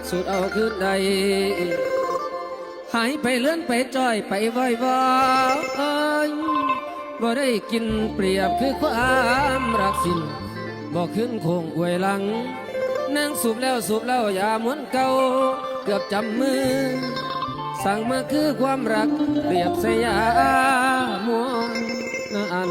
ากสุดเอาคืนใด หายไปเลื่อนไปจ้อยไปวอยวอยบ่ได้กินเปรียบคือความรักสิ้นบ่ขึ้นคงอวยหลังนั่งสูบแล้วสูบแล้วอย่าเหมือนเก่าเกือบจำมือ สั่งมาคือความรักเปรียบสยามวนนัน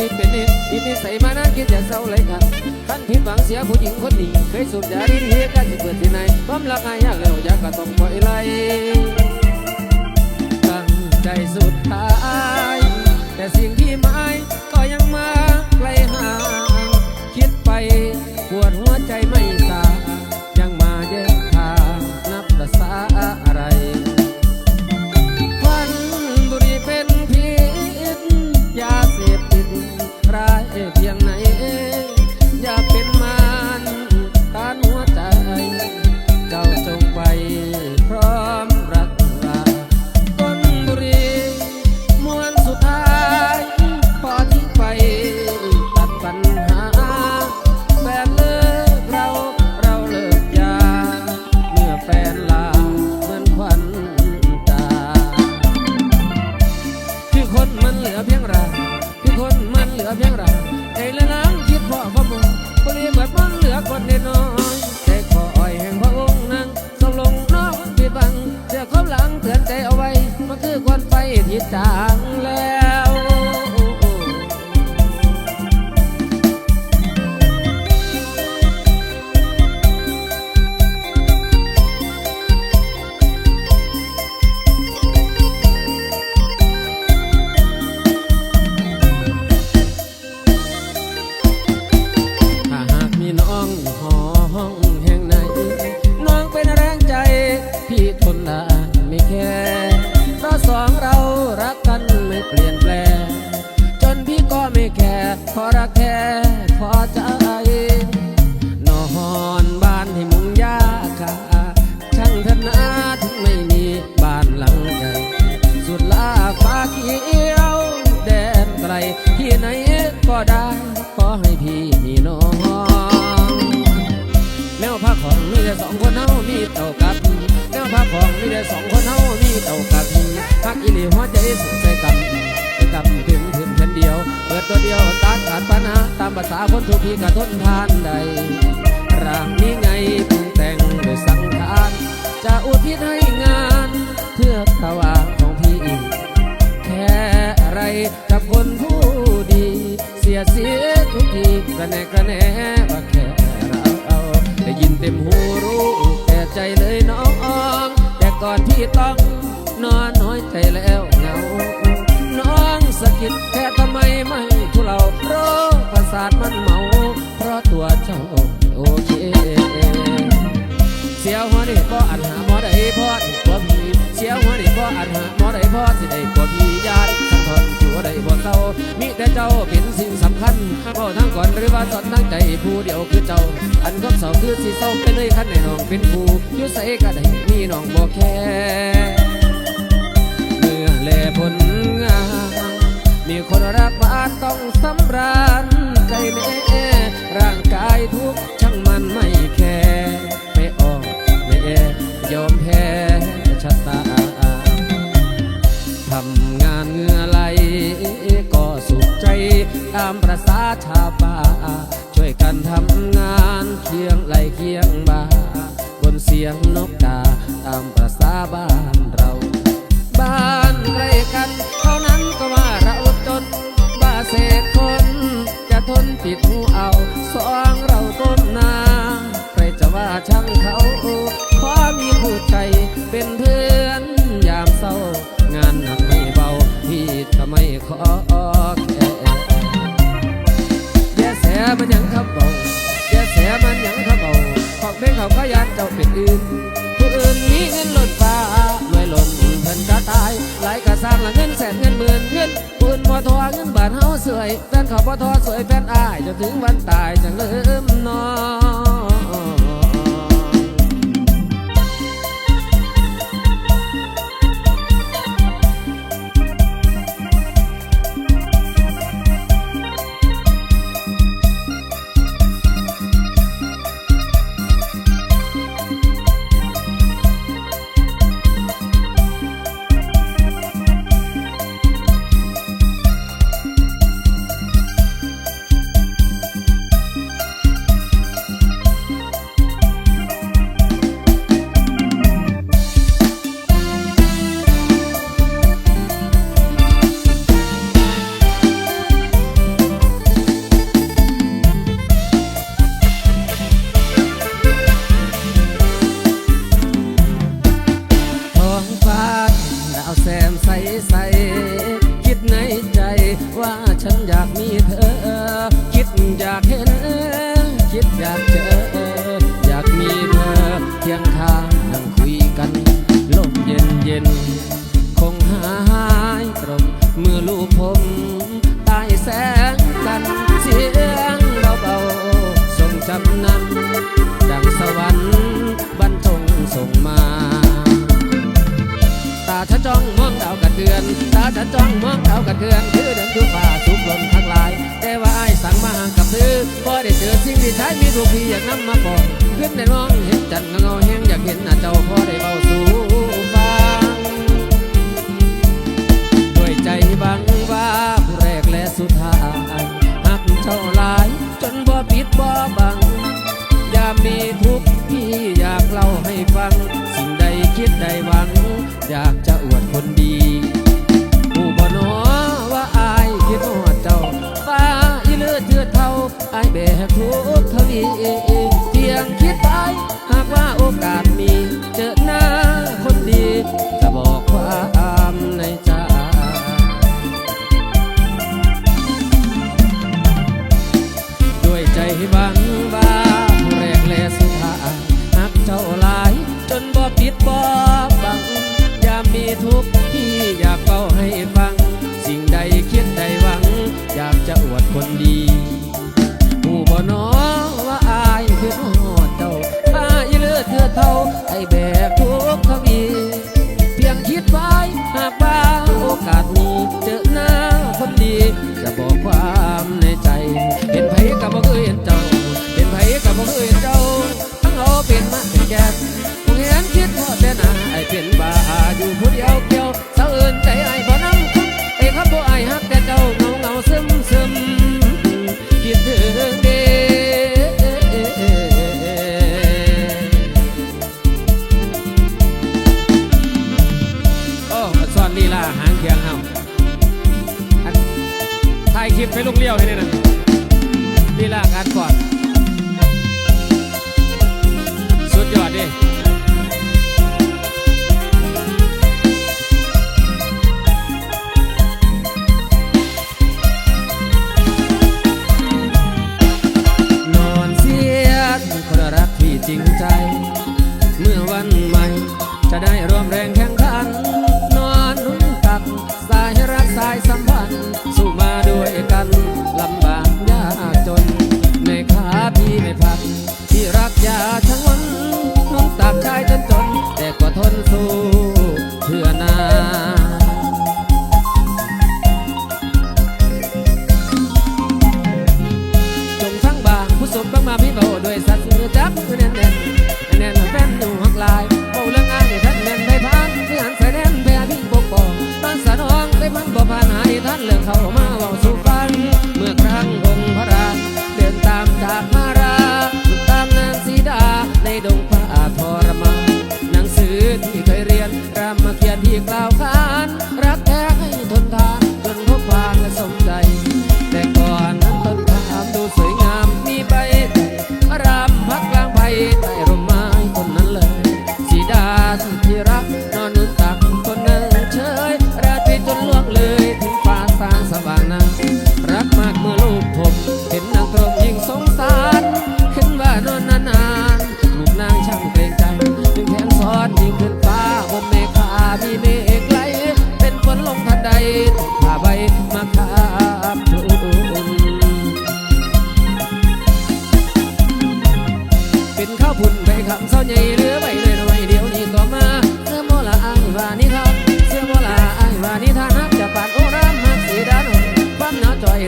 ว้สู่บุหรีเป็นนิดอินิสัยมานานคิดจะเศร้าเลยครับท่านผิดหวังเสียผู้หญิงคนนี้เคยสูบยาดีดีๆกันจะเปิดที่ไหนความรักง่ายยากแล้วอยากก็ต้องปล่อยไหลตั้งใจสุดท้าย แต่สิ่งที่หมายก็ยังมาไกลห่างคิดไปปวดหัวใจไม่ ที่จาง เปลี่ยนแปลงจนพี่ก็ไม่แคร์ขอรักแค่ ตัวเดียวตัดขาดปัญหาตามภาษาคนทุกทีกระทนทานใดร่างนี้ไงปรุงแต่งโดยสังขาร จะอุทิศให้งานเพื่อถวาของพี่อีกแค่อะไรกับคนผู้ดี เสียเสียทุกทีกระแนกกระแนว่าแค่เราเอาได้ยินเต็มหูรู้แก่ใจเลยน้องแต่ก่อนพี่ต้องนอนน้อยใจแล้วเหงาน้องสะกิดแค่ ไม่ทุเลาเพราะประสาทมันเมา เพราะตัวเจ้าโอเค เสียวหัวนี่พออันหาหมอได้พอสิกว่าพี่เสียวหัวนี่พออันหาหมอได้พอสิได้กว่าพี่ญาติสังทนอยู่ได้บ่เศร้ามิแต่เจ้าเป็นสิ่งสำคัญบ่ทั้งก่อนหรือว่าสอนทั้งใจผู้เดียวคือเจ้า อันก็เศร้าคือสิเศร้าไปเลยขั้นในน้องเป็นผู้ยู่ใส่ก็ได้มีน้องบ่แค่เมื่อแลผลงาน มีคนรักบ้านต้องสำราญใจแม่ร่างกายทุกช่างมันไม่แคร์ เขาพอทอสวยแฟนอายจนถึงวันตายจะลืมนอน องเขากระเทือนคือเดินทุกฝ่าทุกลมทั้งหลาย แต่ว่าไอ้สั่งมาหางกับซื้อพอได้เจอสิ่งที่ใช้มีทุกทีอยากนำมาบอกขึ้นในร้องเห็นจันทร์เงาแห้งอยากเห็นหน้าเจ้าพอได้เบาสู่ฟังด้วยใจบังว่าผู้แรกและสุดท้ายหักเจ้าหลาย จนบ่ปิดบ่บังอยามมีทุกข์พี่อยากเล่าให้ฟัง สิ่งใดคิดใดหวัง อยากจะอวดคนดี ทุกทวีเพียงคิดไป pasado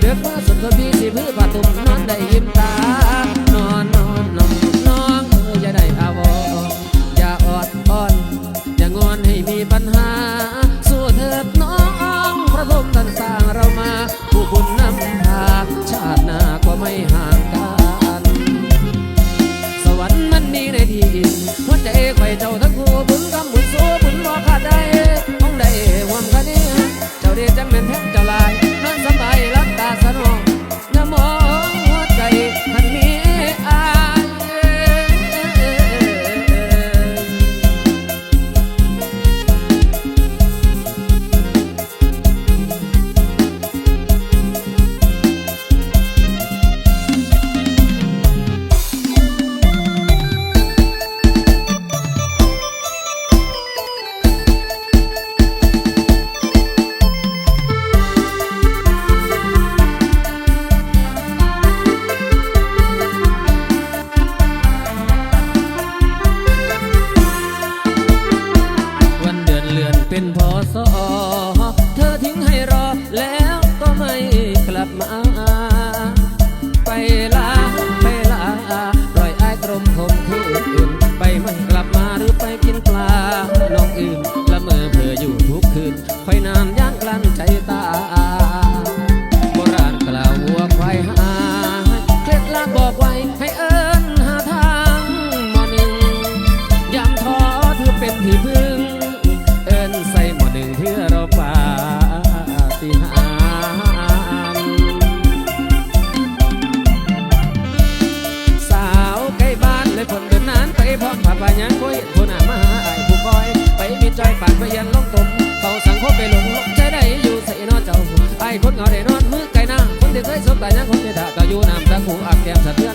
เรือว่าสุดคนพี่สิพื้นปตุมนอนได้ยิ้มตานอนนอนนอนน้องอย่าได้อาวอย่าออดอ่อน อย่างอนให้มีปัญหา Yeah,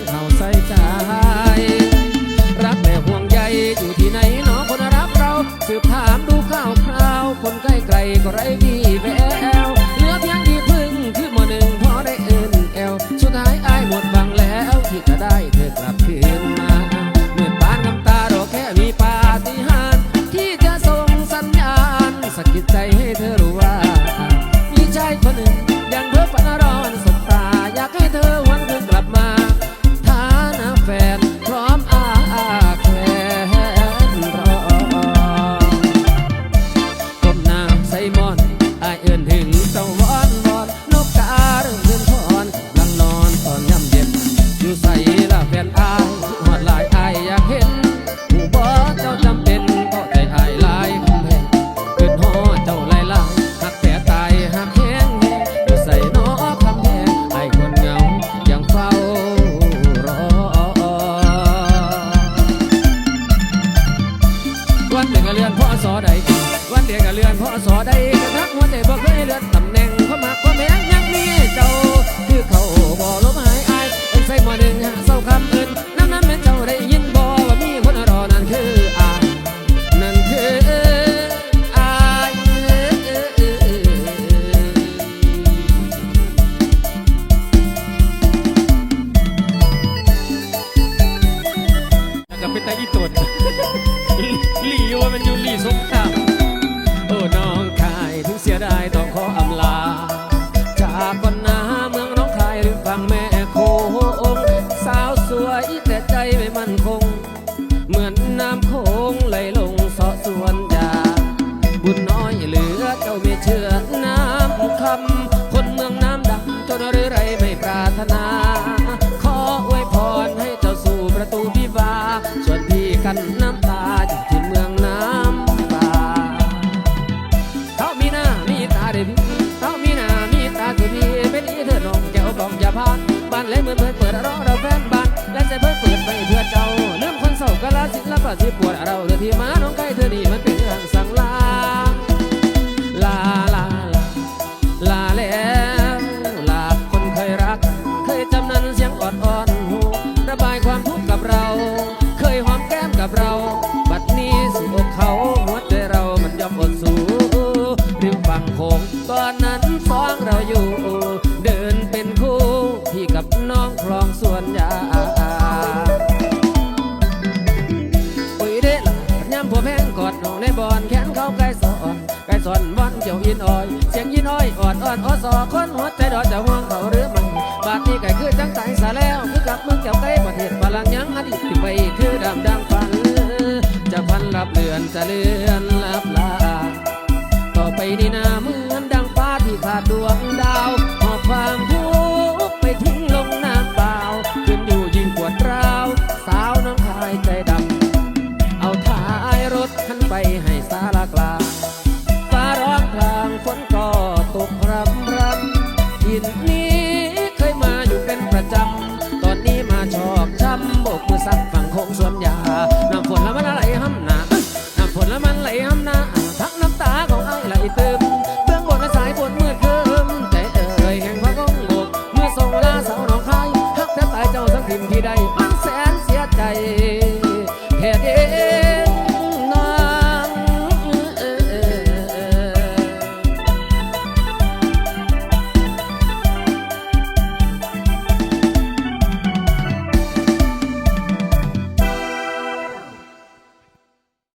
ควรเราเรือที่มาน้องไก่ อดอสอคนหัวใจดอจะห่วงเขาหรือมึงบาดนี้ไก่คือจังไตสาแล้ว คือกับมึงจับไก่ประเทศพลังยังอดีตไปคือดำดังฟัน จะพันรับเลือนจะเลือนรับลา ต่อไปนี่นาเหมือนดังฟ้าที่ขาดดวงดาวหอบความทุ không xuân nhà